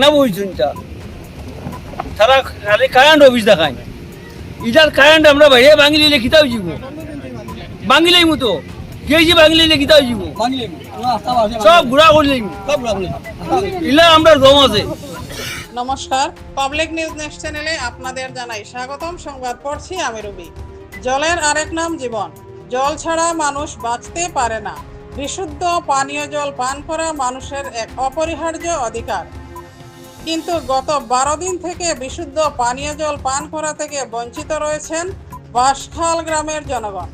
না বুঝছুনটা তারা খালি কারেন্ট অফিস দেখায়। ইটার কারেন্ট আমরা বাইরে বাঙিলি লেখিতাও যাব বাঙিলাই মতো। গেছি বাঙিলি লেখিতাও যাব সব ঘোরা ইলা আমরা দম আছে। নমস্কার। পাবলিক নিউজ নেক্সট চ্যানেলে আপনাদের জানাই স্বাগতম। সংবাদ পড়ছি আমি রবি। জলের আরেক নাম জীবন। জল ছাড়া মানুষ বাঁচতে পারে না। বিশুদ্ধ পানীয় জল পান করা মানুষের এক অপরিহার্য অধিকার। কিন্তু গত বারো দিন থেকে বিশুদ্ধ পানীয় জল পান করা থেকে বঞ্চিত রয়েছেন বাঁশখাল গ্রামের জনগণ।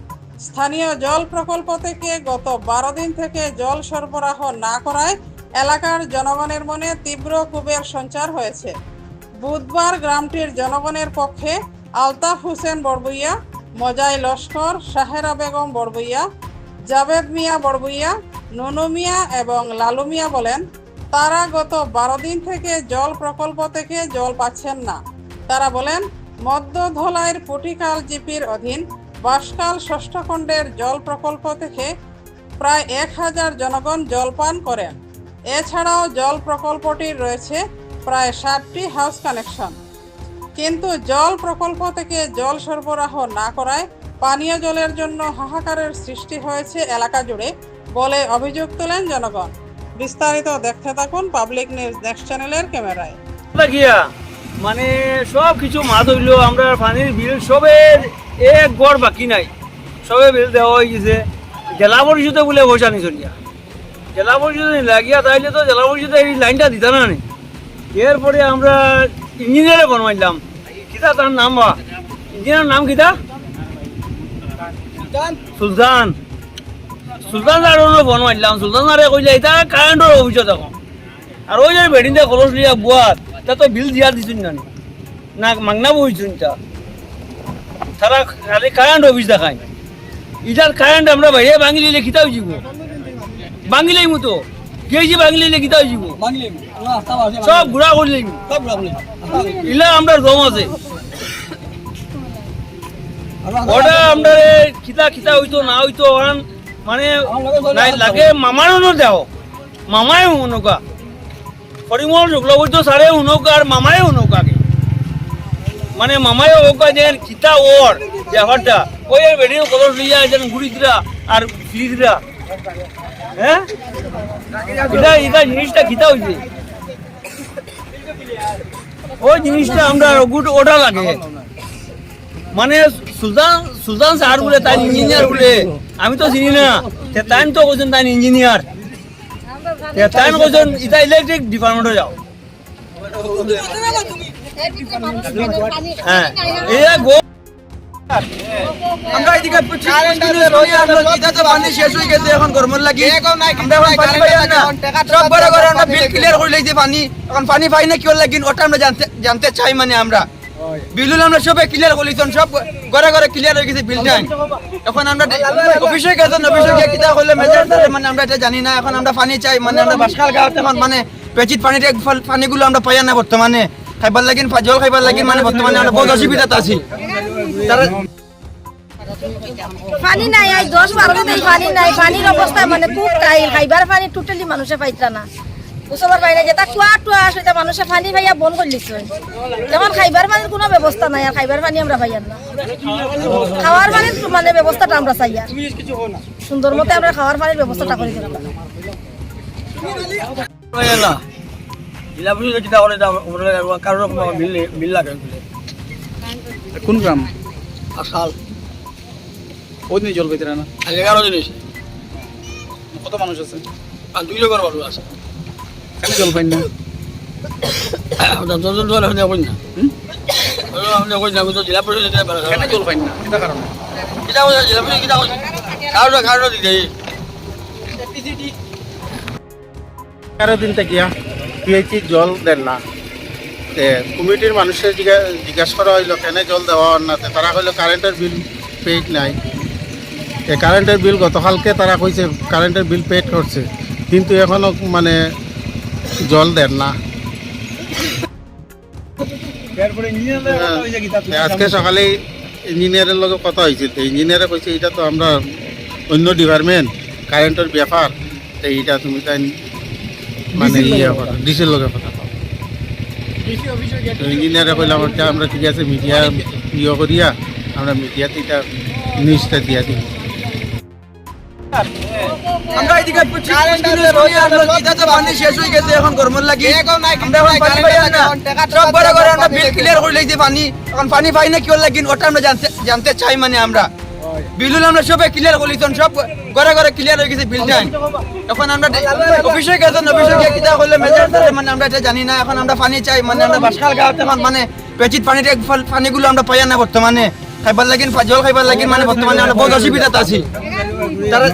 স্থানীয় জল প্রকল্প থেকে গত বারো দিন থেকে জল সরবরাহ না করায় এলাকার জনগণের মনে তীব্র ক্ষোভের সঞ্চার হয়েছে। বুধবার গ্রামটির জনগণের পক্ষে আলতাফ হোসেন বড়বুইয়া, মজাই লস্কর সাহেরা বেগম বড়বুইয়া, জাভেদ মিয়া বড়বুইয়া, নুনু মিয়া এবং লালু মিয়া বলেন তারা গত বারো দিন থেকে জল প্রকল্প থেকে জল পাচ্ছেন না। তারা বলেন মধ্য ধলাইয়ের পুটিকাল জিপির অধীন বাসকাল ষষ্ঠ খণ্ডের জল প্রকল্প থেকে প্রায় এক হাজার জনগণ জল পান করেন। এছাড়াও জল প্রকল্পটির রয়েছে প্রায় ষাটটি হাউস কানেকশন। কিন্তু জল প্রকল্প থেকে জল সরবরাহ না করায় পানীয় জলের জন্য হাহাকারের সৃষ্টি হয়েছে এলাকা জুড়ে বলে অভিযোগ তোলেন জনগণ। বিস্তারিত দেখতে থাকুন পাবলিক নিউজ নেক্সট চ্যানেলের ক্যামেরায়। গিয়া মানে সব কিছু মাছ হইল আমরা পানির বিল সবের এক গড় বাকি নাই। সবে বিল দেওয়া হয়ে গেছে। জেলা পরিষদে বলে পয়সা নিছ নিয়া জেলা পরিষদে লাগিয়া তাইলে তো জেলা পরিষদে এই লাইনটা দিত না নি। এরপরে আমরা ইঞ্জিনিয়ারে বনমাইলাম কিতা তার নাম বা? ইঞ্জিনিয়ার নাম কিতা? সুলতান। সুলতান আর বনমাইলাম সুলতান আরে কইলে এটা কারেন্টর অফিসে দেখো আর ওই যে বেডিনটা খরচ লিয়া বুয়াত তা তো বিল দিয়া দিছুন না না মাংনা বইছুন তা তারা খালি কারেন্ট অফিস দেখায় ইটার কারেন্ট আমরা বাইরে বাঙিলি লেখিতাও যাব? বাঙিলাই মতো গেছি বাঙিলি লেখিতাও যাব? সব ঘোরা করলাম ইলা আমরা দম আছে। ওটা আমরা কিতা কিতা হইতো না হইতো ওখান মানে নাই লাগে মামারও দেও। মামাই নৌকা পরিমল সারে উনৌকা আর মামাই উনৌকাকে মানে মামাই ওকা যে কিতা ওর ব্যাপারটা। ওই আর বেডিও কলস লিয়া যেন দিলা আর ফিরি দিলা হ্যাঁ? এটা এটা জিনিসটা কিতা হইছে? ওই জিনিসটা আমরা গুড ওটা লাগে। মানে সুলতান সুলতান স্যার বলে তাই ইঞ্জিনিয়ার বলে। আমি তো চিনি না। তাই তো কোথায় তাই ইঞ্জিনিয়ার তাই কোথায় ইটা ইলেকট্রিক ডিপার্টমেন্টে যাও। হ্যাঁ। গো আমরা এদিকে পানি শেষ হয়ে গেছে এখন গরমের লাগি। পানি পাই না। সব বড় বড় আমরা বিল ক্লিয়ার করে লইছি পানি। এখন পানি পাই না লাগিন ওটা আমরা জানতে জানতে চাই মানে আমরা। বিলুল আমরা সবে ক্লিয়ার করে সব ঘরে ঘরে ক্লিয়ার হয়ে গেছে বিল টাইম এখন আমরা অফিসে গেছেন অফিসে গিয়ে কিতা মেজার মানে আমরা এটা জানি না, এখন আমরা পানি চাই মানে আমরা বাসখাল গাঁৱত এখন মানে পেচিত পানিতে পানিগুলো আমরা পাই না বর্তমানে খাইবার লাগিন জল খাইবার লাগিন মানে বর্তমানে আমরা বহুত অসুবিধাতে আছি। পানি নাই আজ দশ বারো দিন পানি নাই পানির অবস্থা মানে খুব টাইল খাইবার পানি টোটালি মানুষে পাইতরা না। ওসবার বাইরে যেটা কুয়া টুয়া সেটা মানুষে পানি ভাইয়া বন্ধ করে দিচ্ছে যেমন খাইবার পানির কোনো ব্যবস্থা নাই আর খাইবার পানি আমরা পাইয়ার না খাওয়ার পানির মানে ব্যবস্থাটা আমরা চাই আর সুন্দর মতে আমরা খাওয়ার পানির ব্যবস্থাটা করে দিলাম কিতা করে কারোর বিল বিল লাগে কোন গ্রাম? আসাল। ওই দিন জল পেতে না? এগারো দিন কত মানুষ আছে? আর দুই লোকের মানুষ আছে। জল পাই না। দশজন জল হলে কই না। আমরা কই না তো জেলা পরিষদ কেন জল পাই না? কারণ? জেলা পরিষদ দিতে দিন থেকে পিএইচি জল দেন না। কমিটির মানুষের জিজ্ঞাসা করা হইল কেন জল দেওয়া হন না? তারা কইলো কারেন্টের বিল পেইড নাই। এ কারেন্টের বিল গতকালকে তারা কইছে কারেন্টের বিল পেড করছে। কিন্তু এখনও মানে জল দেন না। হ্যাঁ, আজকে সকালে ইঞ্জিনিয়ারের লগে কথা হয়েছিল। ইঞ্জিনিয়ারে কইছে এটা তো আমরা অন্য ডিপার্টমেন্ট কারেন্টের ব্যাপার। এইটা তুমি তাই মানে ইয়ে করো ডিসের লগে কথা ইঞ্জিনিয়ারে কইলাম আমরা ঠিক আছে মিডিয়া ইয়ে করিয়া আমরা মিডিয়াতে এটা নিউজটা দিয়া দিই। আমরা এদিকে পানি শেষ হয়ে গেছে এখন গরমের লাগি। আমরা এখন পানি পাই না। সব বড় করে আমরা বিল ক্লিয়ার করে লইছি পানি। এখন পানি পাই না কি লাগিন ওটা আমরা জানতে জানতে চাই মানে আমরা। বিলুল আমরা সবে ক্লিয়ার করিছেন সব ঘরে ঘরে ক্লিয়ার হয়ে গেছে বিলটা এখন আমরা অফিসে গেছেন অফিসে গিয়ে কিতা করলে মেজার মানে আমরা এটা জানি না। এখন আমরা পানি চাই মানে আমরা গাঁৱত মানে পেচিত পানিটা পানিগুলো আমরা পাই না বর্তমানে। খাইবার লাগিন জল খাইবার লাগিন মানে বর্তমানে আমরা বহুত অসুবিধাত আছি। তারা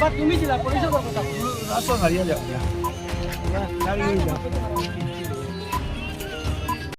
papá, tú mismo por eso lo que. No,